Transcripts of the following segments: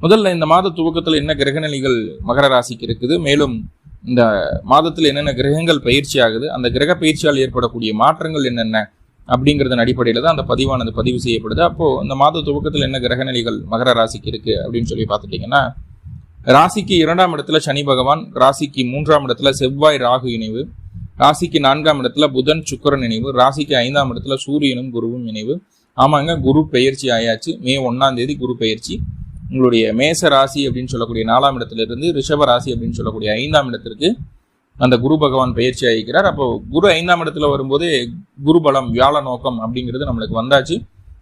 முதல்ல இந்த மாத துவக்கத்தில் என்ன கிரகநிலைகள் மகர ராசிக்கு இருக்குது மேலும் இந்த மாதத்தில் என்னென்ன கிரகங்கள் பயிற்சி ஆகுது அந்த கிரக பயிற்சியால் ஏற்படக்கூடிய மாற்றங்கள் என்னென்ன அப்படிங்கிறதன் அடிப்படையில் தான் அந்த பதிவானது பதிவு செய்யப்படுது. அப்போ இந்த மாத துவக்கத்தில் என்ன கிரகநிலைகள் மகர ராசிக்கு இருக்கு அப்படின்னு சொல்லி பார்த்துட்டீங்கன்னா ராசிக்கு இரண்டாம் இடத்துல சனி பகவான் ராசிக்கு மூன்றாம் இடத்துல செவ்வாய் ராகு இணைவு ராசிக்கு நான்காம் இடத்துல புதன் சுக்கிரன் இணைவு ராசிக்கு ஐந்தாம் இடத்துல சூரியனும் குருவும் இணைவு. ஆமாங்க குரு பெயர்ச்சி ஆயாச்சு. மே ஒன்னாம் தேதி குரு பெயர்ச்சி உங்களுடைய மேச ராசி அப்படின்னு சொல்லக்கூடிய நாலாம் இடத்துல இருந்து ரிஷப ராசி அப்படின்னு சொல்லக்கூடிய ஐந்தாம் இடத்திற்கு அந்த குரு பகவான் பயிற்சி ஆகிக்கிறார் அப்போ குரு ஐந்தாம் இடத்துல வரும்போதே குரு பலம் வியாழ நோக்கம் அப்படிங்கிறது நம்மளுக்கு வந்தாச்சு.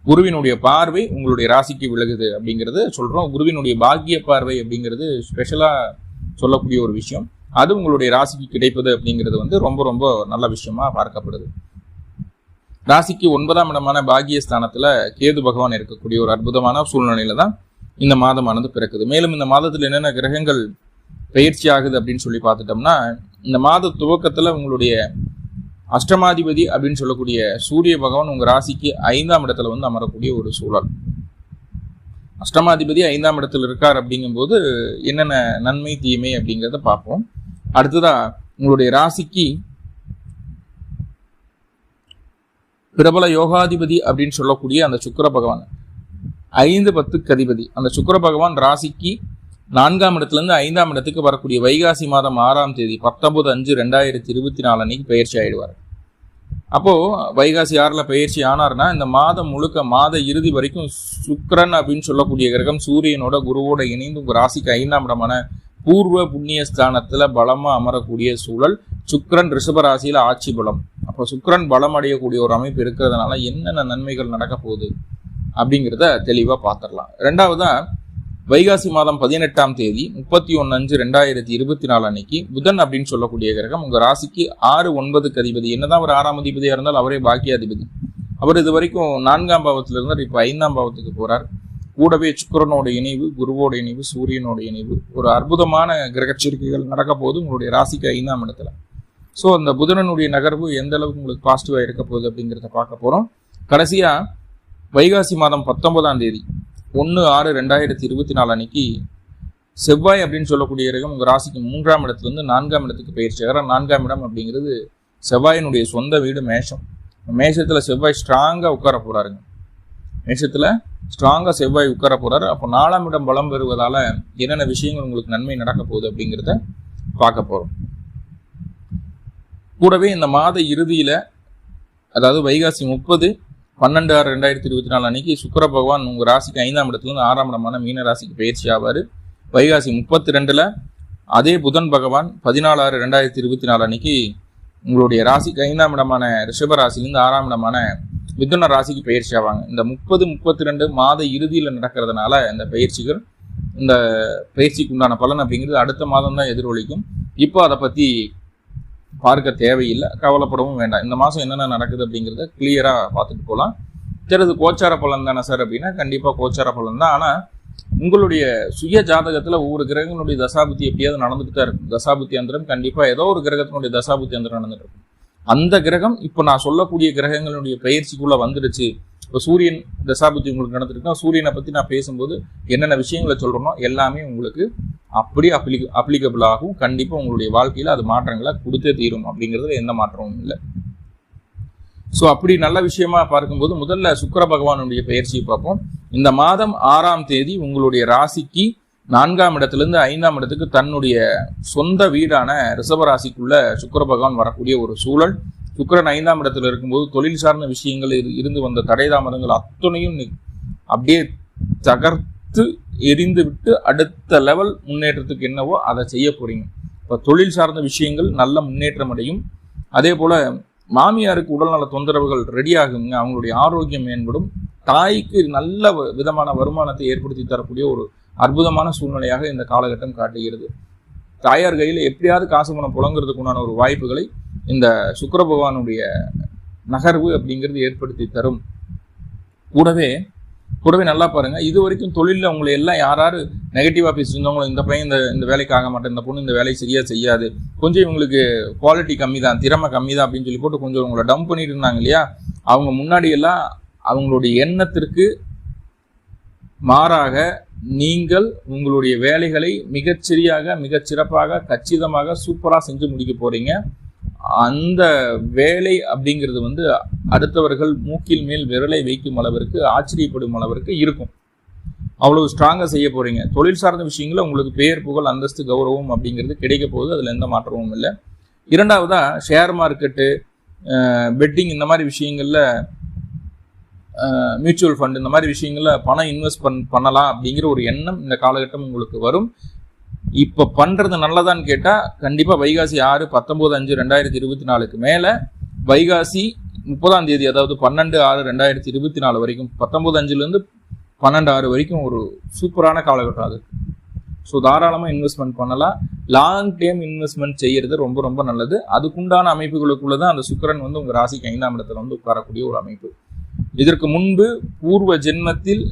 குருவினுடைய பார்வை உங்களுடைய ராசிக்கு விலகுது அப்படிங்கிறது சொல்கிறோம் குருவினுடைய பாக்கிய பார்வை அப்படிங்கிறது ஸ்பெஷலாக சொல்லக்கூடிய ஒரு விஷயம். அது உங்களுடைய ராசிக்கு கிடைப்பது அப்படிங்கிறது வந்து ரொம்ப ரொம்ப நல்ல விஷயமா பார்க்கப்படுது. ராசிக்கு ஒன்பதாம் இடமான பாக்கியஸ்தானத்துல கேது பகவான் இருக்கக்கூடிய ஒரு அற்புதமான சூழ்நிலையில தான் இந்த மாதமானது பிறக்குது. மேலும் இந்த மாதத்தில் என்னென்ன கிரகங்கள் பயிற்சி ஆகுது அப்படின்னு சொல்லி பார்த்துட்டோம்னா இந்த மாத துவக்கத்துல உங்களுடைய அஷ்டமாதிபதி அப்படின்னு சொல்லக்கூடிய சூரிய பகவான் உங்க ராசிக்கு ஐந்தாம் இடத்துல வந்து அமரக்கூடிய ஒரு சூழல். அஷ்டமாதிபதி ஐந்தாம் இடத்துல இருக்கார் அப்படிங்கும்போது என்னென்ன நன்மை தீமை அப்படிங்கிறத பார்ப்போம். அடுத்ததா உங்களுடைய ராசிக்கு பிரபல யோகாதிபதி அப்படின்னு சொல்லக்கூடிய அந்த சுக்கிர பகவான். ஐந்து பத்துக்கு அதிபதி. அந்த சுக்கர பகவான் ராசிக்கு நான்காம் இடத்துலேருந்து ஐந்தாம் இடத்துக்கு வரக்கூடிய வைகாசி மாதம் ஆறாம் தேதி பத்தொன்பது அஞ்சு ரெண்டாயிரத்தி இருபத்தி நாலு அன்னைக்கு பயிற்சி ஆயிடுவார். அப்போது வைகாசி ஆறில் பயிற்சி ஆனார்னா இந்த மாதம் முழுக்க மாத இறுதி வரைக்கும் சுக்கரன் அப்படின்னு சொல்லக்கூடிய கிரகம் சூரியனோட குருவோட இணைந்து உங்கள் ராசிக்கு ஐந்தாம் இடமான பூர்வ புண்ணிய ஸ்தானத்தில் பலமாக அமரக்கூடிய சூழல் சுக்கரன் ரிஷபராசியில் ஆட்சி பலம். அப்போ சுக்கிரன் பலம் அடையக்கூடிய ஒரு அமைப்பு இருக்கிறதுனால என்னென்ன நன்மைகள் நடக்க போகுது? அப்படிங்கிறத தெளிவாக பார்த்துடலாம் ரெண்டாவதாக வைகாசி மாதம் பதினெட்டாம் தேதி முப்பத்தி ஒன்று அஞ்சு ரெண்டாயிரத்தி இருபத்தி நாலு அன்னைக்கு புதன் அப்படின்னு சொல்லக்கூடிய கிரகம் உங்கள் ராசிக்கு ஆறு ஒன்பதுக்கு அதிபதி. என்னதான் அவர் ஆறாம் அதிபதியாக இருந்தால் அவரே பாக்கியாதிபதி. அவர் இது வரைக்கும் நான்காம் பாவத்தில் இருந்தார் இப்போ ஐந்தாம் பாவத்துக்கு போகிறார் கூடவே சுக்கிரனோட இணைவு குருவோட இணைவு சூரியனோட இணைவு ஒரு அற்புதமான கிரகச்சேர்க்கைகள் நடக்க போது உங்களுடைய ராசிக்கு ஐந்தாம் இடத்துல. ஸோ அந்த புதனனுடைய நகர்வு எந்த அளவுக்கு உங்களுக்கு பாசிட்டிவாக இருக்க போகுது அப்படிங்கிறத பார்க்க போகிறோம் கடைசியாக வைகாசி மாதம் பத்தொன்பதாம் தேதி ஒன்று ஆறு ரெண்டாயிரத்தி இருபத்தி நாலு அன்னைக்கு செவ்வாய் அப்படின்னு சொல்லக்கூடிய கிரகம் உங்கள் ராசிக்கு மூன்றாம் இடத்துலேருந்து நான்காம் இடத்துக்கு பயிற்சி ஆகிறார் நான்காம் இடம் அப்படிங்கிறது செவ்வாயினுடைய சொந்த வீடு மேஷம். மேஷத்தில் செவ்வாய் ஸ்ட்ராங்காக உட்கார போகிறாருங்க மேஷத்தில் ஸ்ட்ராங்காக செவ்வாய் உட்கார போகிறாரு அப்போ நாலாம் இடம் பலம் பெறுவதால் என்னென்ன விஷயங்கள் உங்களுக்கு நன்மை நடக்க போகுது அப்படிங்கிறத பார்க்க போகிறோம் கூடவே இந்த மாத இறுதியில் அதாவது வைகாசி முப்பது பன்னெண்டு ஆறு ரெண்டாயிரத்தி இருபத்தி நாலு அன்னைக்கு சுக்கர பகவான் உங்க ராசிக்கு ஐந்தாம் இடத்துலேருந்து ஆறாம் இடமான மீன ராசிக்கு பயிற்சி ஆவார். வைகாசி முப்பத்தி ரெண்டுல அதே புதன் பகவான் பதினாலு ஆறு ரெண்டாயிரத்தி இருபத்தி நாலு அன்னைக்கு உங்களுடைய ராசிக்கு ஐந்தாம் இடமான ரிஷப ராசிலேருந்து ஆறாம் இடமான மிதுன ராசிக்கு பயிற்சி ஆவாங்க. இந்த முப்பது முப்பத்தி ரெண்டு மாத இறுதியில் நடக்கிறதுனால இந்த பயிற்சிகள் இந்த பயிற்சிக்கு உண்டான பலன் அப்படிங்கிறது அடுத்த மாதம் தான் எதிரொலிக்கும். இப்போ அதை பற்றி பார்க்க தேவையில்லை கவலைப்படவும் வேண்டாம். இந்த மாதம் என்னென்ன நடக்குது அப்படிங்கிறத கிளியராக பார்த்துட்டு போகலாம். சரி கோச்சார பலன் தானே சார் அப்படின்னா கண்டிப்பாக கோச்சார பலன் தான். ஆனால் உங்களுடைய சுய ஜாதகத்தில் ஒவ்வொரு கிரகங்களுடைய தசாபுத்தி எப்படியாவது நடந்துட்டு தான் இருக்கும். தசாபுத்தி அந்தரம் கண்டிப்பாக ஏதோ ஒரு கிரகத்தினுடைய தசாபுத்தி அந்தரம் நடந்துட்டு இருக்கும். அந்த கிரகம் இப்போ நான் சொல்லக்கூடிய கிரகங்களுடைய பயிற்சிக்குள்ளே வந்துடுச்சு. இப்போ சூரியன் தசாபுத்தி உங்களுக்கு நடந்திருக்கா சூரியனை பற்றி நான் பேசும்போது என்னென்ன விஷயங்களை சொல்கிறனோ எல்லாமே உங்களுக்கு அப்படியே அப்ளிக அப்ளிகபிள் ஆகும். கண்டிப்பாக உங்களுடைய வாழ்க்கையில் அது மாற்றங்களை கொடுத்தே தீரும் அப்படிங்கிறதுல எந்த மாற்றமும் இல்லை. ஸோ அப்படி நல்ல விஷயமா பார்க்கும்போது முதல்ல சுக்கர பகவானுடைய பயிற்சியை பார்ப்போம். இந்த மாதம் ஆறாம் தேதி உங்களுடைய ராசிக்கு நான்காம் இடத்துலேருந்து ஐந்தாம் இடத்துக்கு தன்னுடைய சொந்த வீடான ரிஷப ராசிக்குள்ள பகவான் வரக்கூடிய ஒரு சூழல். சுக்கரன் ஐந்தாம் இடத்துல இருக்கும்போது தொழில் சார்ந்த விஷயங்கள் இரு- இருந்து வந்த தடை தாமதங்கள் அத்தனையும் அப்படியே தகர்த்து எரிந்து விட்டு அடுத்த லெவல் முன்னேற்றத்துக்கு என்னவோ அதை செய்ய போறீங்க. இப்போ தொழில் சார்ந்த விஷயங்கள் நல்ல முன்னேற்றம் அடையும். அதே போல மாமியாருக்கு உடல்நல தொந்தரவுகள் ரெடி ஆகுங்க. அவங்களுடைய ஆரோக்கியம் மேம்படும். தாய்க்கு நல்ல வ- விதமான வருமானத்தை ஏற்படுத்தி தரக்கூடிய ஒரு அற்புதமான சூழ்நிலையாக இந்த காலகட்டம் காட்டுகிறது. தாயார் கையில் எப்படியாவது காசு பணம் புழங்குறதுக்கு உண்டான ஒரு வாய்ப்புகளை இந்த சுக்கர பகவானுடைய நகர்வு அப்படிங்கிறது ஏற்படுத்தி தரும். கூடவே கூடவே நல்லா பாருங்க இது வரைக்கும் தொழிலில் உங்களை எல்லாம் யாராரு ஆஃபீஸ் பேசியிருந்தவங்களும் இந்த பையன் இந்த இந்த வேலைக்கு ஆக மாட்டேன் இந்த பொண்ணு இந்த வேலையை சரியா செய்யாது கொஞ்சம் இவங்களுக்கு குவாலிட்டி கம்மி தான் திறமை கம்மி தான் அப்படின்னு சொல்லி போட்டு கொஞ்சம் உங்களை டம்ப் பண்ணிட்டு இருந்தாங்க இல்லையா? அவங்க முன்னாடி எல்லாம் அவங்களுடைய எண்ணத்திற்கு மாறாக நீங்கள் உங்களுடைய வேலைகளை மிகச்சரியாக மிகச்சிறப்பாக கச்சிதமாக சூப்பராக செஞ்சு முடிக்க போறீங்க. அந்த வேலை அப்படிங்கிறது வந்து அடுத்தவர்கள் மூக்கில் மேல் விரலை வைக்கும் அளவிற்கு ஆச்சரியப்படும் அளவிற்கு இருக்கும். அவ்வளவு ஸ்ட்ராங்காக செய்ய போகிறீங்க தொழில் சார்ந்த விஷயங்களில் உங்களுக்கு பெயர் புகழ் அந்தஸ்து கௌரவம் அப்படிங்கிறது கிடைக்க போகுது. அதில் எந்த மாற்றமும் இல்லை. இரண்டாவதாக ஷேர் மார்க்கெட்டு பெட்டிங் இந்த மாதிரி விஷயங்களில் மியூச்சுவல் ஃபண்ட் இந்த மாதிரி விஷயங்களில் பணம் இன்வெஸ்ட் பண் பண்ணலாம் அப்படிங்கிற ஒரு எண்ணம் இந்த காலகட்டம் உங்களுக்கு வரும். இப்போ பண்ணுறது நல்லதான்னு கேட்டால் கண்டிப்பாக வைகாசி ஆறு பத்தொம்போது அஞ்சு ரெண்டாயிரத்தி இருபத்தி நாலுக்கு மேலே வைகாசி முப்பதாம் தேதி அதாவது பன்னெண்டு ஆறு ரெண்டாயிரத்தி இருபத்தி நாலு வரைக்கும் பத்தொம்போது அஞ்சுலேருந்து பன்னெண்டு ஆறு வரைக்கும் ஒரு சூப்பரான காலகட்டம் அது. ஸோ தாராளமாக இன்வெஸ்ட்மெண்ட் பண்ணலாம். லாங் டேர்ம் இன்வெஸ்ட்மெண்ட் செய்கிறது ரொம்ப ரொம்ப நல்லது. அதுக்குண்டான அமைப்புகளுக்குள்ள தான் அந்த சுக்கரன் வந்து உங்கள் ராசிக்கு ஐந்தாம் இடத்துல வந்து உட்காரக்கூடிய ஒரு அமைப்பு. இதற்கு முன்பு பூர்வ ஜென்மத்தில்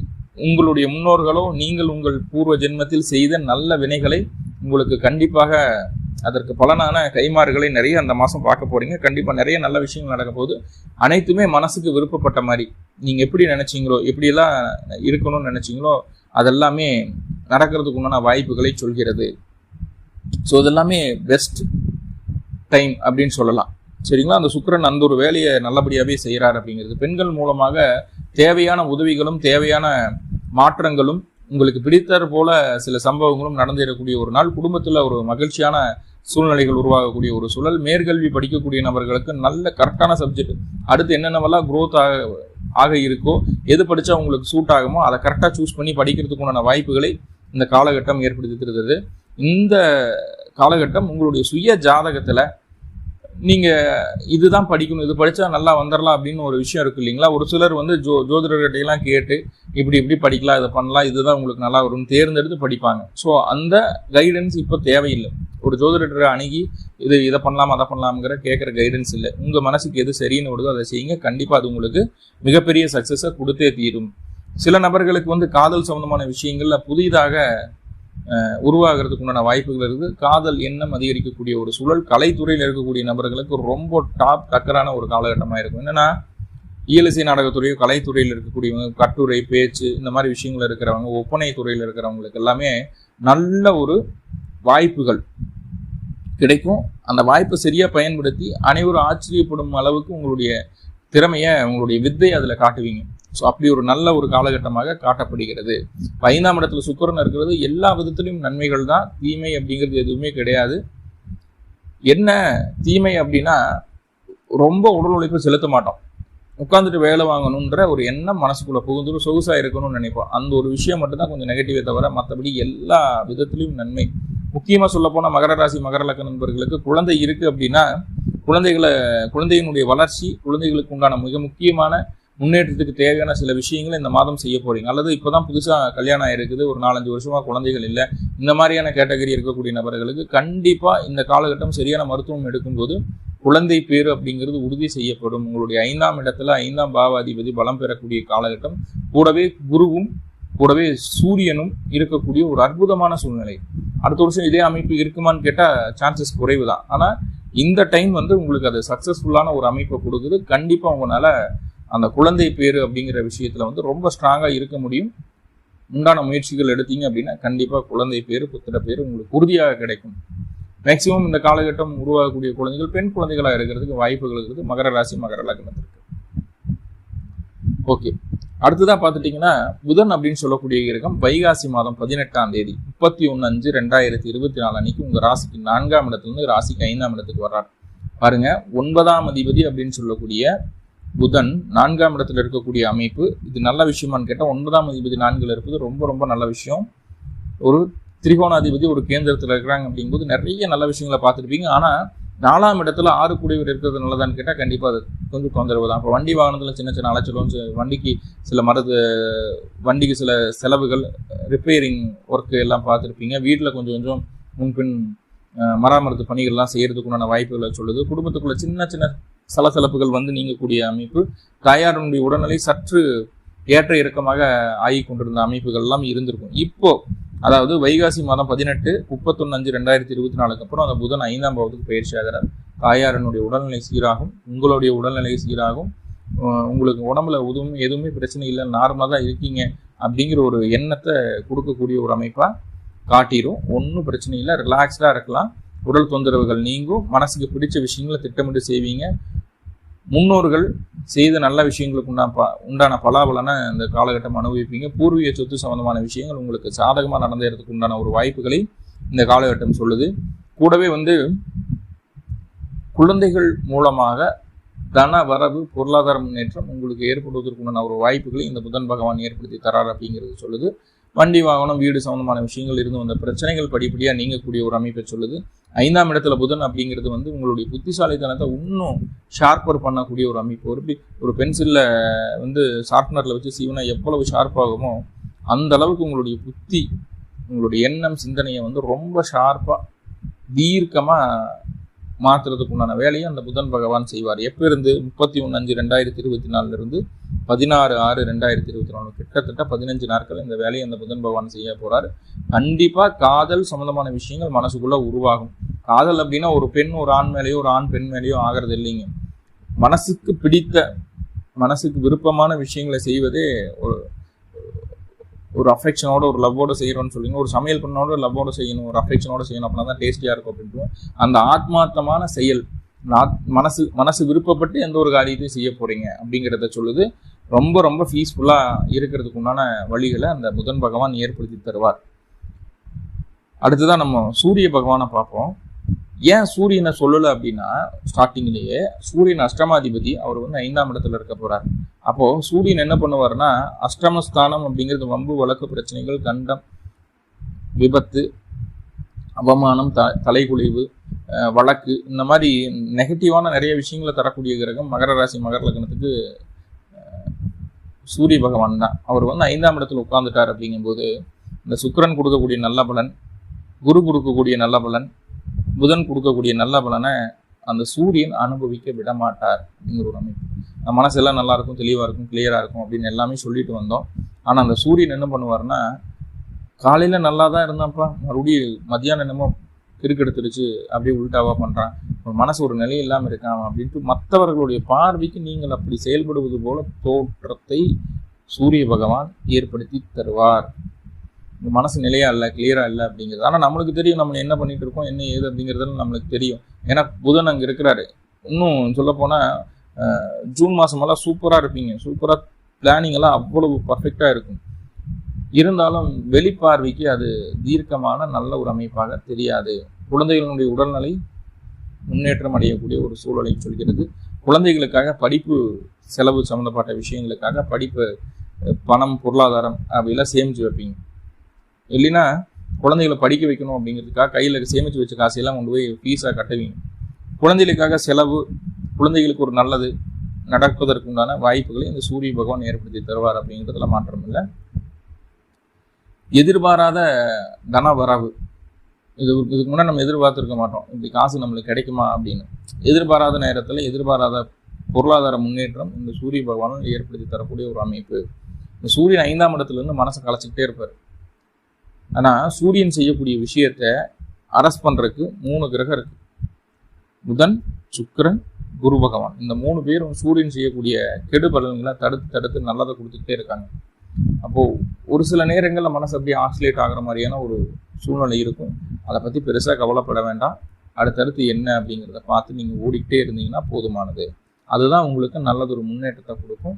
உங்களுடைய முன்னோர்களோ நீங்கள் உங்கள் பூர்வ ஜென்மத்தில் செய்த நல்ல வினைகளை உங்களுக்கு கண்டிப்பாக அதற்கு பலனான கைமாறுகளை நிறைய அந்த மாதம் பார்க்க போறீங்க. கண்டிப்பாக நிறைய நல்ல விஷயங்கள் நடக்க போகுது. அனைத்துமே மனசுக்கு விருப்பப்பட்ட மாதிரி. நீங்கள் எப்படி நினைச்சீங்களோ எப்படியெல்லாம் இருக்கணும்னு நினைச்சீங்களோ அதெல்லாமே நடக்கிறதுக்கு உண்டான வாய்ப்புகளை சொல்கிறது. ஸோ இதெல்லாமே பெஸ்ட் டைம் அப்படின்னு சொல்லலாம். சரிங்களா? அந்த சுக்கரன் அந்த ஒரு வேலையை நல்லபடியாகவே செய்கிறார் அப்படிங்கிறது. பெண்கள் மூலமாக தேவையான உதவிகளும் தேவையான மாற்றங்களும் உங்களுக்கு பிடித்தார் போல சில சம்பவங்களும் நடந்திடக்கூடிய ஒரு நாள். குடும்பத்தில் ஒரு மகிழ்ச்சியான சூழ்நிலைகள் உருவாகக்கூடிய ஒரு சூழல். மேற்கல்வி படிக்கக்கூடிய நபர்களுக்கு நல்ல கரெக்டான சப்ஜெக்ட் அடுத்து என்னென்னவெல்லாம் குரோத் ஆக ஆக இருக்கோ எது படித்தா உங்களுக்கு சூட் ஆகுமோ அதை கரெக்டாக சூஸ் பண்ணி படிக்கிறதுக்குண்டான வாய்ப்புகளை இந்த காலகட்டம் ஏற்படுத்தி தருகிறது. இந்த காலகட்டம் உங்களுடைய சுய ஜாதகத்தில் நீங்கள் இதுதான் படிக்கணும் இது படித்தா நல்லா வந்துடலாம் அப்படின்னு ஒரு விஷயம் இருக்கு இல்லைங்களா? ஒரு சிலர் வந்து ஜோ ஜோதிடர்கிட்டையெல்லாம் கேட்டு இப்படி இப்படி படிக்கலாம் இதை பண்ணலாம் இதுதான் உங்களுக்கு நல்லா வரும்னு தேர்ந்தெடுத்து படிப்பாங்க. ஸோ அந்த கைடன்ஸ் இப்போ தேவையில்லை. ஒரு ஜோதிடரை அணுகி இது இதை பண்ணலாம் அதை பண்ணலாம்ங்கிற கேட்குற கைடன்ஸ் இல்லை. உங்கள் மனசுக்கு எது சரின்னு வருதோ அதை செய்யுங்க. கண்டிப்பாக அது உங்களுக்கு மிகப்பெரிய சக்ஸஸை கொடுத்தே தீரும். சில நபர்களுக்கு வந்து காதல் சம்மந்தமான விஷயங்களில் புதிதாக உருவாகிறதுக்கு உண்டான வாய்ப்புகள் இருக்குது. காதல் எண்ணம் அதிகரிக்கக்கூடிய ஒரு சூழல் கலைத்துறையில் இருக்கக்கூடிய நபர்களுக்கு ரொம்ப டாப் டக்கரான ஒரு காலகட்டமாக இருக்கும். என்னென்னா இயலிசை நாடகத்துறையோ கலைத்துறையில் இருக்கக்கூடியவங்க கட்டுரை பேச்சு இந்த மாதிரி விஷயங்கள் இருக்கிறவங்க ஒப்பனை துறையில் இருக்கிறவங்களுக்கு எல்லாமே நல்ல ஒரு வாய்ப்புகள் கிடைக்கும். அந்த வாய்ப்பை சரியாக பயன்படுத்தி அனைவரும் ஆச்சரியப்படும் அளவுக்கு உங்களுடைய திறமையை உங்களுடைய வித்தை அதில் காட்டுவீங்க. ஸோ அப்படி ஒரு நல்ல ஒரு காலகட்டமாக காட்டப்படுகிறது. ஐந்தாம் இடத்துல சுக்கரன் இருக்கிறது எல்லா விதத்துலையும் நன்மைகள் தான். தீமை அப்படிங்கிறது எதுவுமே கிடையாது. என்ன தீமை அப்படின்னா ரொம்ப உடல் உழைப்பு செலுத்த மாட்டோம். உட்காந்துட்டு வேலை வாங்கணுன்ற ஒரு எண்ணம் மனசுக்குள்ளே புகுந்துட்டு சொகுசாக இருக்கணும்னு நினைப்போம். அந்த ஒரு விஷயம் மட்டும்தான் கொஞ்சம் நெகட்டிவே தவிர மற்றபடி எல்லா விதத்துலையும் நன்மை. முக்கியமாக சொல்ல போனால் மகர ராசி மகர லக்க நண்பர்களுக்கு குழந்தை இருக்குது அப்படின்னா குழந்தைகளை குழந்தையினுடைய வளர்ச்சி குழந்தைகளுக்கு உண்டான மிக முக்கியமான முன்னேற்றத்துக்கு தேவையான சில விஷயங்களை இந்த மாதம் செய்ய போறீங்க. அல்லது இப்போதான் புதுசாக கல்யாணம் ஆயிருக்குது ஒரு நாலஞ்சு வருஷமா குழந்தைகள் இல்லை. இந்த மாதிரியான கேட்டகரி இருக்கக்கூடிய நபர்களுக்கு கண்டிப்பா இந்த காலகட்டம் சரியான மருத்துவம் எடுக்கும்போது குழந்தை பேர் அப்படிங்கிறது உறுதி செய்யப்படும். உங்களுடைய ஐந்தாம் இடத்துல ஐந்தாம் பாவாதிபதி பலம் பெறக்கூடிய காலகட்டம் கூடவே குருவும் கூடவே சூரியனும் இருக்கக்கூடிய ஒரு அற்புதமான சூழ்நிலை. அடுத்த வருஷம் இதே அமைப்பு இருக்குமான்னு கேட்டால் சான்சஸ் குறைவு தான் ஆனால் இந்த டைம் வந்து உங்களுக்கு அது சக்ஸஸ்ஃபுல்லான ஒரு அமைப்பை கொடுக்குது. கண்டிப்பாக உங்களால் அந்த குழந்தை பேர் அப்படிங்கிற விஷயத்தில் வந்து ரொம்ப ஸ்ட்ராங்காக இருக்க முடியும். உண்டான முயற்சிகள் எடுத்தீங்க அப்படின்னா கண்டிப்பாக குழந்தை பேர் புத்திர பேர் உங்களுக்கு உறுதியாக கிடைக்கும். மேக்சிமம் இந்த காலகட்டம் உருவாகக்கூடிய குழந்தைகள் பெண் குழந்தைகளாக இருக்கிறதுக்கு வாய்ப்புகள் இருக்குது. மகர ராசி மகர லக்னத்திற்கு. ஓகே. அடுத்ததாக பார்த்துட்டிங்கன்னா புதன் அப்படின்னு சொல்லக்கூடிய கிரகம் வைகாசி மாதம் பதினெட்டாம் தேதி முப்பத்தி ஒன்று அஞ்சு ரெண்டாயிரத்தி இருபத்தி நாலு அன்னைக்கு உங்கள் ராசிக்கு நான்காம் இடத்துலேருந்து ராசிக்கு ஐந்தாம் இடத்துக்கு வர்றார். பாருங்க ஒன்பதாம் அதிபதி அப்படின்னு சொல்லக்கூடிய புதன் நான்காம் இடத்துல இருக்கக்கூடிய அமைப்பு இது நல்ல விஷயமான்னு கேட்டால் ஒன்பதாம் அதிபதி நான்கில் இருப்பது ரொம்ப ரொம்ப நல்ல விஷயம். ஒரு திரிகோணாதிபதி ஒரு கேந்திரத்தில் இருக்கிறாங்க அப்படிங்கும்போது நிறைய நல்ல விஷயங்களை பார்த்துருப்பீங்க. ஆனால் நாலாம் இடத்துல ஆறு கூடியவர் இருக்கிறது நல்லதான்னு கேட்டால் கண்டிப்பாக அது கொஞ்சம் தொந்தரவு தான் இப்போ வண்டி வாகனத்தில் சின்ன சின்ன அலைச்சலும் வண்டிக்கு சில மரத்து வண்டிக்கு சில செலவுகள் ரிப்பேரிங் ஒர்க்கு எல்லாம் பார்த்துருப்பீங்க. வீட்டில் கொஞ்சம் கொஞ்சம் முன்பின் மராமரத்து பணிகள்லாம் செய்கிறதுக்குண்டான வாய்ப்புகளை சொல்லுது. குடும்பத்துக்குள்ள சின்ன சின்ன சலசலப்புகள் வந்து நீங்கக்கூடிய அமைப்பு. தாயாருடைய உடல்நிலை சற்று ஏற்ற இறக்கமாக ஆகி கொண்டிருந்த அமைப்புகள்லாம் இருந்திருக்கும். இப்போ அதாவது வைகாசி மாதம் பதினெட்டு முப்பத்தொன்னு அஞ்சு ரெண்டாயிரத்தி இருபத்தி நாலுக்கு அப்புறம் அந்த புதன் ஐந்தாம் பாவத்துக்கு பயிற்சி ஆகிறார். தாயாரனுடைய உடல்நிலை சீராகும் உங்களுடைய உடல்நிலை சீராகும். உங்களுக்கு உடம்புல உதுவும் எதுவுமே பிரச்சனை இல்லை நார்மலாக தான் இருக்கீங்க அப்படிங்கிற ஒரு எண்ணத்தை கொடுக்கக்கூடிய ஒரு அமைப்பாக காட்டிடும் ஒன்றும் பிரச்சனை இல்லை ரிலாக்ஸ்டாக இருக்கலாம். உடல் தொந்தரவுகள் நீங்கும். மனசுக்கு பிடிச்ச விஷயங்களை திட்டமிட்டு செய்வீங்க. முன்னோர்கள் செய்த நல்ல விஷயங்களுக்கு உண்டான ப உண்டான பலாபலனை இந்த காலகட்டம் அனுபவிப்பீங்க. பூர்வீக சொத்து சம்பந்தமான விஷயங்கள் உங்களுக்கு சாதகமாக நடந்ததுக்கு உண்டான ஒரு வாய்ப்புகளை இந்த காலகட்டம் சொல்லுது. கூடவே வந்து குழந்தைகள் மூலமாக தன வரவு பொருளாதார முன்னேற்றம் உங்களுக்கு ஏற்படுவதற்குண்டான ஒரு வாய்ப்புகளை இந்த புதன் பகவான் ஏற்படுத்தி தரார் அப்படிங்கிறது சொல்லுது. வண்டி வாகனம் வீடு சம்பந்தமான விஷயங்கள் இருந்து வந்த பிரச்சனைகள் படிப்படியாக நீங்கக்கூடிய ஒரு அமைப்பை சொல்லுது. ஐந்தாம் இடத்துல புதன் அப்படிங்கிறது வந்து உங்களுடைய புத்திசாலித்தனத்தை இன்னும் ஷார்ப்பர் பண்ணக்கூடிய ஒரு அமைப்பு. ஒரு ஒரு பென்சிலில் வந்து ஷார்ப்னரில் வச்சு சீவனா எவ்வளவு ஷார்ப்பாகுமோ அந்த அளவுக்கு உங்களுடைய புத்தி உங்களுடைய எண்ணம் சிந்தனையை வந்து ரொம்ப ஷார்ப்பாக தீர்க்கமாக மாற்றுறதுக்கு உண்டான வேலையை அந்த புதன் பகவான் செய்வார். எப்போ இருந்து முப்பத்தி ஒன்று அஞ்சு ரெண்டாயிரத்தி இருபத்தி நாலுலேருந்து பதினாறு ஆறு ரெண்டாயிரத்தி இருபத்தி நாலு. கிட்டத்தட்ட பதினஞ்சு நாட்கள் இந்த வேலையை அந்த புதன் பகவான் செய்ய போகிறார் கண்டிப்பாக காதல் சம்மந்தமான விஷயங்கள் மனசுக்குள்ளே உருவாகும். காதல் அப்படின்னா ஒரு பெண் ஒரு ஆண் மேலேயோ ஒரு ஆண் பெண் மேலேயோ ஆகிறது இல்லைங்க. மனசுக்கு பிடித்த மனசுக்கு விருப்பமான விஷயங்களை செய்வதே ஒரு ஒரு அஃபெக்ஷனோட ஒரு லவ்வோட செய்யணும்னு சொல்லுங்க ஒரு சமையல் பண்ணோட லவ்வோட செய்யணும். ஒரு அஃபெக்ஷனோட செய்யணும். அப்படின்னா தான் டேஸ்டியாக இருக்கும் அப்படின்ட்டு. அந்த ஆத்மார்த்தமான செயல் மனசு மனசு விருப்பப்பட்டு எந்த ஒரு காரியத்தையும் செய்ய போறீங்க அப்படிங்கிறத சொல்லுது. ரொம்ப ரொம்ப பீஸ்ஃபுல்லா இருக்கிறதுக்கு உண்டான வழிகளை அந்த புதன் பகவான் ஏற்படுத்தி தருவார். அடுத்ததான் நம்ம சூரிய பகவானை பார்ப்போம். ஏன் சூரியனை சொல்லலை அப்படின்னா ஸ்டார்டிங்லேயே சூரியன் அஷ்டமாதிபதி அவர் வந்து ஐந்தாம் இடத்துல இருக்க போகிறார் அப்போது சூரியன் என்ன பண்ணுவார்னா அஷ்டமஸ்தானம் அப்படிங்கிறது வம்பு வழக்கு பிரச்சனைகள் கண்டம் விபத்து அவமானம் த தலைகுழிவு வழக்கு இந்த மாதிரி நெகட்டிவான நிறைய விஷயங்களை தரக்கூடிய கிரகம் மகர ராசி மகர லக்னத்துக்கு சூரிய பகவான் தான். அவர் வந்து ஐந்தாம் இடத்துல உட்கார்ந்துட்டார் அப்படிங்கும்போது இந்த சுக்கிரன் கொடுக்கக்கூடிய நல்ல பலன் குரு கொடுக்கக்கூடிய நல்ல பலன் புதன் கொடுக்கக்கூடிய நல்ல பலனை அந்த சூரியன் அனுபவிக்க விட மாட்டார் அப்படிங்கிற ஒரு அமைப்பு. நம்ம மனசெல்லாம் நல்லா இருக்கும் தெளிவாக இருக்கும் கிளியராக இருக்கும் அப்படின்னு எல்லாமே சொல்லிட்டு வந்தோம். ஆனால் அந்த சூரியன் என்ன பண்ணுவார்னா காலையில் நல்லா தான் இருந்தாப்பா மறுபடியும் மத்தியானம் என்னமோ கிறுக்கெடுத்துருச்சு அப்படியே உள்டாவாக பண்ணுறான் மனசு ஒரு நிலை இல்லாமல் இருக்கான் அப்படின்ட்டு மற்றவர்களுடைய பார்வைக்கு நீங்கள் அப்படி செயல்படுவது போல தோற்றத்தை சூரிய பகவான் ஏற்படுத்தி தருவார். மனசு நிலையா இல்லை கிளியராக இல்லை அப்படிங்கிறது. ஆனால் நம்மளுக்கு தெரியும் நம்ம என்ன பண்ணிட்டு இருக்கோம் என்ன ஏது அப்படிங்கிறதுன்னு நம்மளுக்கு தெரியும். ஏன்னா புதன் அங்கே இருக்கிறாரு. இன்னும் சொல்லப்போனால் ஜூன் மாதமெல்லாம் சூப்பராக இருப்பீங்க. சூப்பராக பிளானிங் எல்லாம் அவ்வளவு பர்ஃபெக்டாக இருக்கும். இருந்தாலும் வெளிப்பார்வைக்கு அது தீர்க்கமான நல்ல ஒரு அமைப்பாக தெரியாது. குழந்தைகளுடைய உடல்நிலை முன்னேற்றம் அடையக்கூடிய ஒரு சூழலை சொல்கிறது. குழந்தைகளுக்காக படிப்பு செலவு சம்மந்தப்பட்ட விஷயங்களுக்காக படிப்பு பணம் பொருளாதாரம் அப்படிலாம் சேமிச்சு வைப்பீங்க. இல்லைன்னா குழந்தைகளை படிக்க வைக்கணும் அப்படிங்கிறதுக்காக கையில் சேமிச்சு வச்ச காசையெல்லாம் கொண்டு போய் ஃபீஸாக கட்டுவீங்க. குழந்தைகளுக்காக செலவு குழந்தைகளுக்கு ஒரு நல்லது நடப்பதற்குண்டான வாய்ப்புகளை இந்த சூரிய பகவான் ஏற்படுத்தி தருவார் அப்படிங்கிறதுல மாற்றம் இல்லை. எதிர்பாராத தன வரவு. இது இதுக்கு முன்னாடி நம்ம எதிர்பார்த்துருக்க மாட்டோம். இப்படி காசு நம்மளுக்கு கிடைக்குமா அப்படின்னு. எதிர்பாராத நேரத்தில் எதிர்பாராத பொருளாதார முன்னேற்றம் இந்த சூரிய பகவானும் ஏற்படுத்தி தரக்கூடிய ஒரு அமைப்பு. இந்த சூரியன் ஐந்தாம் இடத்துலேருந்து மனசை கலைச்சிக்கிட்டே இருப்பார். ஆனால் சூரியன் செய்யக்கூடிய விஷயத்த அரஸ்ட் பண்ணுறதுக்கு மூணு கிரகம் இருக்குது புதன் சுக்கிரன் குரு பகவான். இந்த மூணு பேரும் சூரியன் செய்யக்கூடிய கெடு பலன்களை தடுத்து தடுத்து நல்லதை கொடுத்துக்கிட்டே இருக்காங்க. அப்போது ஒரு சில நேரங்களில் மனசு அப்படியே ஆக்சிலேட் ஆகிற மாதிரியான ஒரு சூழ்நிலை இருக்கும். அதை பற்றி பெருசாக கவலைப்பட வேண்டாம். அடுத்தடுத்து என்ன அப்படிங்கிறத பார்த்து நீங்கள் ஓடிக்கிட்டே இருந்தீங்கன்னா போதுமானது. அதுதான் உங்களுக்கு நல்லதொரு முன்னேற்றத்தை கொடுக்கும்.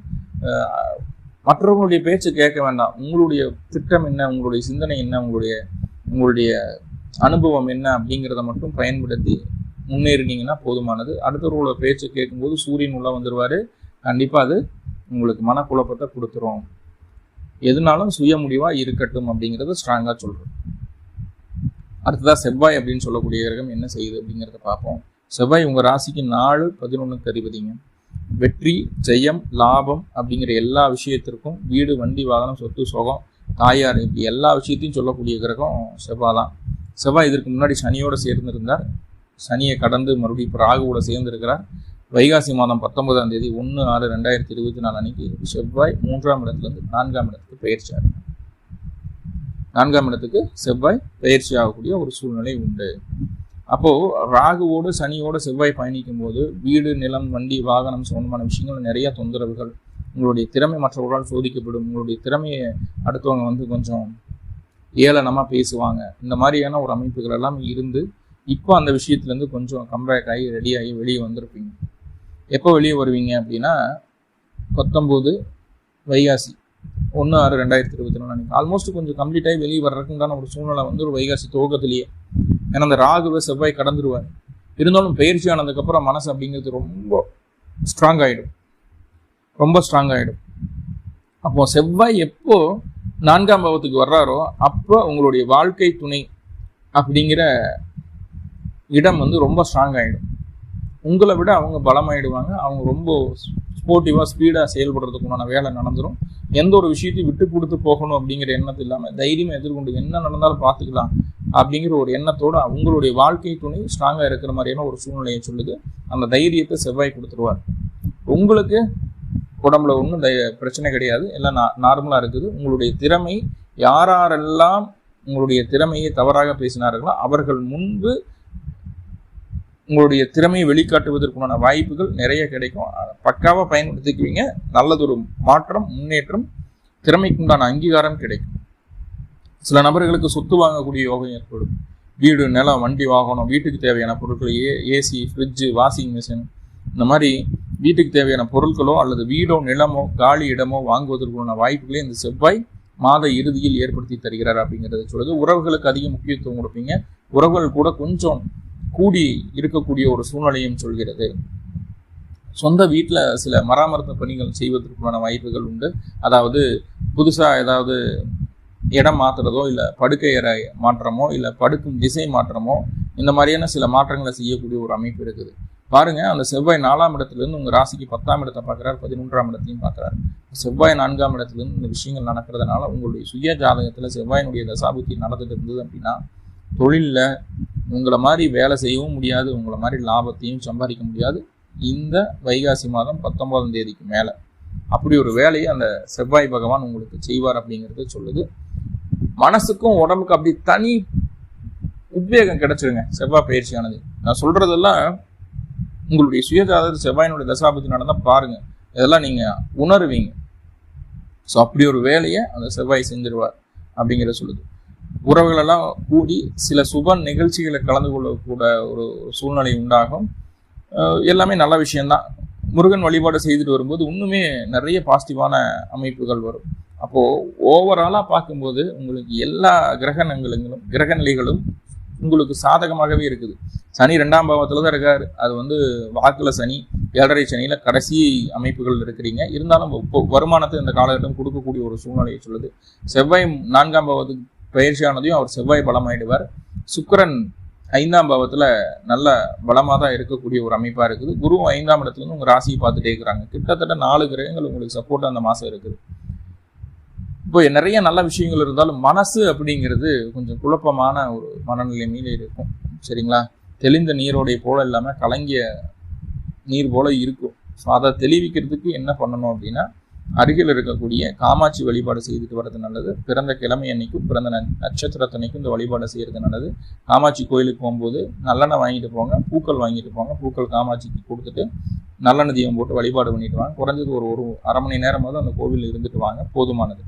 மற்றவங்களுடைய பேச்சு கேட்க வேண்டாம். உங்களுடைய திட்டம் என்ன? உங்களுடைய சிந்தனை என்ன? உங்களுடைய உங்களுடைய அனுபவம் என்ன அப்படிங்கிறத மட்டும் பயன்படுத்தி முன்னேறினீங்கன்னா போதுமானது. அடுத்தவர்களோட பேச்சு கேட்கும்போது சூரியன் உள்ள வந்துடுவார் கண்டிப்பாக அது உங்களுக்கு மனக்குழப்பத்தை கொடுத்துரும். எதுனாலும் சுய முடிவாக இருக்கட்டும் அப்படிங்கிறத ஸ்ட்ராங்காக சொல்கிறோம் அடுத்ததாக செவ்வாய் அப்படின்னு சொல்லக்கூடிய கிரகம் என்ன செய்யுது அப்படிங்கிறத பார்ப்போம். செவ்வாய் உங்கள் ராசிக்கு நாலு பதினொன்றுக்கு அதிபதிங்க. வெற்றி ஜெயம் லாபம் அப்படிங்கிற எல்லா விஷயத்திற்கும் வீடு வண்டி வாகனம் சொத்து சுகம் தாயார் இப்படி எல்லா விஷயத்தையும் சொல்லக்கூடிய கிரகம் செவ்வாய் தான் செவ்வாய் இதற்கு முன்னாடி சனியோடு சேர்ந்திருந்தார். சனியை கடந்து மறுபடியும் இப்போ ராகுவோட சேர்ந்திருக்கிறார். வைகாசி மாதம் பத்தொன்பதாம் தேதி ஒன்று ஆறு ரெண்டாயிரத்தி இருபத்தி நாலு அன்னைக்கு செவ்வாய் மூன்றாம் இடத்துலேருந்து நான்காம் இடத்துக்கு பயிற்சி ஆகும். நான்காம் இடத்துக்கு செவ்வாய் பயிற்சி ஆகக்கூடிய ஒரு சூழ்நிலை உண்டு. அப்போது ராகுவோடு சனியோடு செவ்வாய் பயணிக்கும் போது வீடு நிலம் வண்டி வாகனம் சம்பந்தமான விஷயங்கள் நிறைய தொந்தரவுகள் உங்களுடைய திறமை மற்றவர்களால் சோதிக்கப்படும் உங்களுடைய திறமையை அடுத்தவங்க வந்து கொஞ்சம் ஏளனமாக பேசுவாங்க. இந்த மாதிரியான ஒரு அமைப்புகள் எல்லாம் இருந்து இப்போ அந்த விஷயத்துலேருந்து கொஞ்சம் கம்பேக் ஆகி ரெடியாகி வெளியே வந்திருப்பீங்க. எப்போ வெளியே வருவீங்க அப்படின்னா பத்தொம்போது வைகாசி ஒன்று ஆறு ரெண்டாயிரத்தி இருபத்தி நாலு ஆல்மோஸ்ட் கொஞ்சம் கம்ப்ளீட்டாகி வெளியே வர்றதுக்குண்டான ஒரு சூழ்நிலை வந்து ஒரு வைகாசி துவக்கத்திலேயே. ஏன்னா அந்த ராகுவை செவ்வாய் கடந்துருவார். இருந்தாலும் பயிற்சி ஆனதுக்கப்புறம் மனசு அப்படிங்கிறது ரொம்ப ஸ்ட்ராங் ஆகிடும் ரொம்ப ஸ்ட்ராங் ஆகிடும் அப்போ செவ்வாய் எப்போ நான்காம் பாவத்துக்கு வர்றாரோ அப்போ உங்களுடைய வாழ்க்கை துணை அப்படிங்கிற இடம் வந்து ரொம்ப ஸ்ட்ராங் ஆகிடும் உங்களை விட அவங்க பலமாயிடுவாங்க. அவங்க ரொம்ப ஸ்போர்ட்டிவாக ஸ்பீடாக செயல்படுறதுக்குண்டான வேலை நடந்துடும் எந்த ஒரு விஷயத்தையும் விட்டு கொடுத்து போகணும் அப்படிங்கிற எண்ணத்து இல்லாமல் தைரியமாக எதிர்கொண்டு என்ன நடந்தாலும் பார்த்துக்கலாம். அப்படிங்கிற ஒரு எண்ணத்தோடு அவங்களுடைய வாழ்க்கை துணை ஸ்ட்ராங்காக இருக்கிற மாதிரியான ஒரு சூழ்நிலையை சொல்லுது. அந்த தைரியத்தை செவ்வாய் கொடுத்துருவார். உங்களுக்கு உடம்புல ஒன்றும் பிரச்சனை கிடையாது. எல்லாம் நார்மலாக இருக்குது. உங்களுடைய திறமை யாரெல்லாம் உங்களுடைய திறமையை தவறாக பேசினார்களோ அவர்கள் முன்பு உங்களுடைய திறமையை வெளிக்காட்டுவதற்குண்டான வாய்ப்புகள் நிறைய கிடைக்கும். பக்காவாக பயன்படுத்திக்குவீங்க. நல்லதொரு மாற்றம் முன்னேற்றம் திறமைக்குண்டான அங்கீகாரம் கிடைக்கும். சில நபர்களுக்கு சொத்து வாங்கக்கூடிய யோகம் ஏற்படும். வீடு நிலம் வண்டி வாகனம் வீட்டுக்கு தேவையான பொருட்கள் A AC fridge washing machine இந்த மாதிரி வீட்டுக்கு தேவையான பொருட்களோ அல்லது வீடோ நிலமோ காலி இடமோ வாங்குவதற்குள்ள வாய்ப்புகளை இந்த செவ்வாய் மாத இறுதியில் ஏற்படுத்தி தருகிறார் அப்படிங்கிறத சொல்லுது உறவுகளுக்கு அதிக முக்கியத்துவம் கொடுப்பீங்க. உறவுகள் கூட கொஞ்சம் கூடி இருக்கக்கூடிய ஒரு சூழ்நிலையும் சொல்கிறது. சொந்த வீட்டில் சில மராமரத்து பணிகள் செய்வதற்குள்ளான வாய்ப்புகள் உண்டு. அதாவது புதுசாக ஏதாவது இடம் மாற்றுறதோ இல்லை படுக்கை அறை மாற்றமோ இல்லை படுக்கும் திசை மாற்றமோ இந்த மாதிரியான சில மாற்றங்களை செய்யக்கூடிய ஒரு அமைப்பு இருக்குது. பாருங்க அந்த செவ்வாய் நாலாம் இடத்துலேருந்து உங்கள் ராசிக்கு பத்தாம் இடத்தை பார்க்குறாரு பதினொன்றாம் இடத்தையும் பார்க்குறாரு. செவ்வாய் நான்காம் இடத்துலேருந்து இந்த விஷயங்கள் நடக்கிறதுனால உங்களுடைய சுய ஜாதகத்தில் செவ்வாயினுடைய தசாபுத்தி நடந்துட்டு இருந்தது அப்படின்னா தொழிலில் உங்களை மாதிரி வேலை செய்யவும் முடியாது உங்களை மாதிரி லாபத்தையும் சம்பாதிக்க முடியாது. இந்த வைகாசி மாதம் பத்தொன்பதாம் தேதிக்கு மேலே. அப்படி ஒரு வேலையை அந்த செவ்வாய் பகவான் உங்களுக்கு செய்வார் அப்படிங்கிறத சொல்லுது. மனசுக்கும் உடம்புக்கு அப்படி தனி உத்வேகம் கிடைச்சிருங்க. செவ்வாய் பயிற்சியானது. நான் சொல்றதெல்லாம் உங்களுடைய சுயஜாதகத்தில் செவ்வாயினுடைய தசாபதி நடந்தால் பாருங்க. இதெல்லாம் நீங்க உணருவீங்க. ஸோ அப்படி ஒரு வேலையை அந்த செவ்வாய் செஞ்சிருவார் அப்படிங்கிற சொல்லுது. உறவுகளெல்லாம் கூடி சில சுப நிகழ்ச்சிகளை கலந்து கொள்ளக்கூட ஒரு சூழ்நிலை உண்டாகும். எல்லாமே நல்ல விஷயம்தான். முருகன் வழிபாடு செய்துட்டு வரும்போது இன்னுமே நிறைய பாசிட்டிவான அமைப்புகள் வரும். அப்போது ஓவராலாக பார்க்கும்போது உங்களுக்கு எல்லா கிரகணங்களுங்களும் கிரகநிலைகளும் உங்களுக்கு சாதகமாகவே இருக்குது. சனி ரெண்டாம் பாவத்தில் தான் இருக்கார். அது வந்து வாக்கில் சனி ஏழரை சனியில் கடைசி அமைப்புகள் இருக்கிறீங்க. இருந்தாலும் வருமானத்தை இந்த காலகட்டம் கொடுக்கக்கூடிய ஒரு சூழ்நிலையை சொல்லுது. செவ்வாய் நான்காம் பாவத்துக்கு பயிற்சியானதையும் அவர் செவ்வாய் பலமாயிடுவார். சுக்கரன் ஐந்தாம் பாவத்தில் நல்ல பலமாக தான் இருக்கக்கூடிய ஒரு அமைப்பாக இருக்குது. குரு ஐந்தாம் இடத்துலேருந்து உங்கள் ராசியை பார்த்துட்டே இருக்கிறாங்க. கிட்டத்தட்ட நாலு கிரகங்கள் உங்களுக்கு சப்போர்ட் அந்த மாதம் இருக்குது. இப்போ நிறைய நல்ல விஷயங்கள் இருந்தாலும் மனசு அப்படிங்கிறது கொஞ்சம் குழப்பமான ஒரு மனநிலைமையில இருக்கும். சரிங்களா? தெளிந்த நீரோடைய போல இல்லாமல் கலங்கிய நீர் போல இருக்கும். ஸோ அதை தெளிவிக்கிறதுக்கு என்ன பண்ணணும் அப்படின்னா அருகில் இருக்கக்கூடிய காமாட்சி வழிபாடு செய்துட்டு வர்றது நல்லது. பிறந்த கிழமை அன்னைக்கும் பிறந்த நட்சத்திரத்தனைக்கும் இந்த வழிபாடு செய்யறது நல்லது. காமாட்சி கோயிலுக்கு போகும்போது நல்லெண்ணெய் வாங்கிட்டு போங்க பூக்கள் வாங்கிட்டு போங்க. பூக்கள் காமாட்சிக்கு கொடுத்துட்டு நல்லெண்ணெய் தீபம் போட்டு வழிபாடு பண்ணிட்டு வாங்க. குறைஞ்சது ஒரு ஒரு அரை மணி நேரமாவது அந்த கோவில் இருந்துட்டு வாங்க. போதுமானது.